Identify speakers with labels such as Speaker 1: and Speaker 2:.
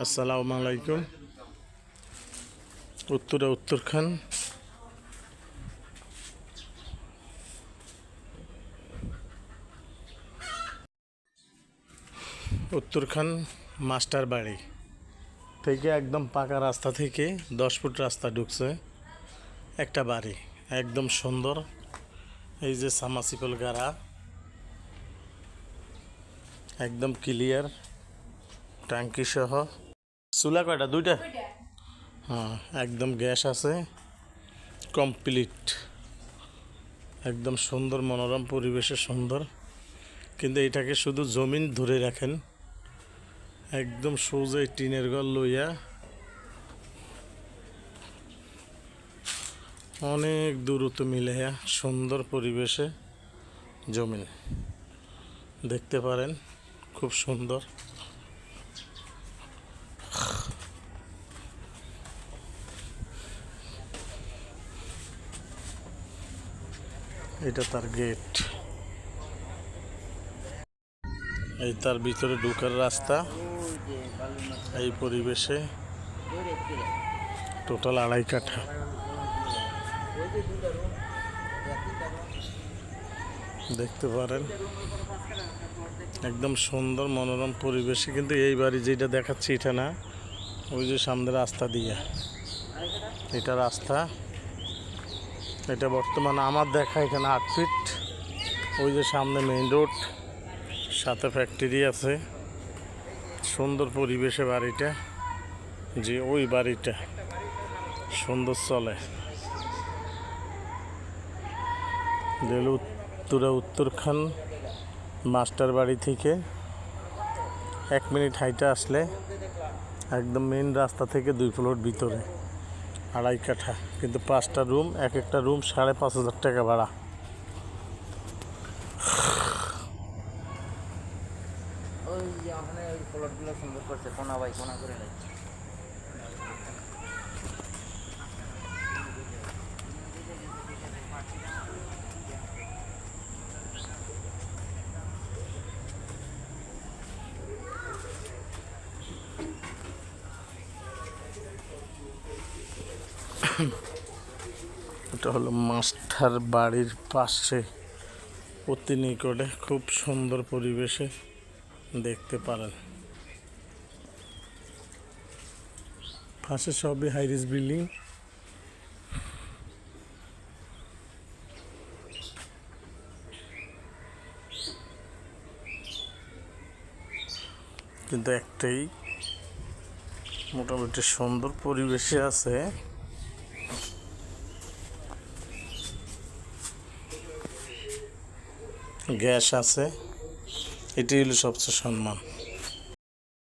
Speaker 1: আসসালামু আলাইকুম। উত্তরে উত্তরখান। উত্তরখান মাস্টার বাড়ি থেকে একদম পাকা রাস্তা থেকে দশ ফুট রাস্তা ঢুকছে একটা বাড়ি, একদম সুন্দর। এই যে সামাসিকল গাড়া, একদম ক্লিয়ার ট্যাঙ্কি সহ চুলা কয়টা? দুইটা? হ্যাঁ একদম গ্যাস আছে। কমপ্লিট। একদম সুন্দর মনোরম পরিবেশে সুন্দর। কিন্তু এটাকে শুধু জমিন ধরে রাখেন। একদম সোজা টিনের ঘর লইয়া। অনেক দূরত্ব মিলাইয়া সুন্দর পরিবেশে জমিন। দেখতে পারেন খুব সুন্দর। এটা তার গেট এই তার ভিতরে ঢুকার রাস্তা। এই পরিবেশে টোটাল আড়াই কাঠা। দেখতে পারেন, একদম সুন্দর মনোরম পরিবেশে। কিন্তু এই বাড়ি যেটা দেখাচ্ছি এটা না, ওই যে সামনে রাস্তা দিয়ে। এটা রাস্তা। এটা বর্তমানে আমার দেখা এখানে আট ফিট ওই যে সামনে মেইন রোড সাথে ফ্যাক্টরি আছে। সুন্দর পরিবেশে বাড়িটা। যে ওই বাড়িটা সুন্দর চলে। রেল উত্তরা উত্তরখান মাস্টার বাড়ি থেকে এক মিনিট হাইটে আসলে একদম মেন রাস্তা থেকে দুই ফ্লোর ভিতরে। আড়াই কাঠা। কিন্তু পাঁচটা রুম, এক একটা রুম সাড়ে পাঁচ হাজার টাকা ভাড়া।
Speaker 2: ওই ওখানে ওই প্লটগুলো সুন্দর করছে, কোনা বাই কোনা করে নেই
Speaker 1: এটা হলো মাস্টার বাড়ির পাশে, অতি নিকটে, খুব সুন্দর পরিবেশে দেখতে পারেন। পাশে সবই হাইরিস বিল্ডিং কিন্তু একটাই মোটামুটি সুন্দর পরিবেশে আছে। গ্যাস আছে এটি হলো সবচেয়ে সম্মান।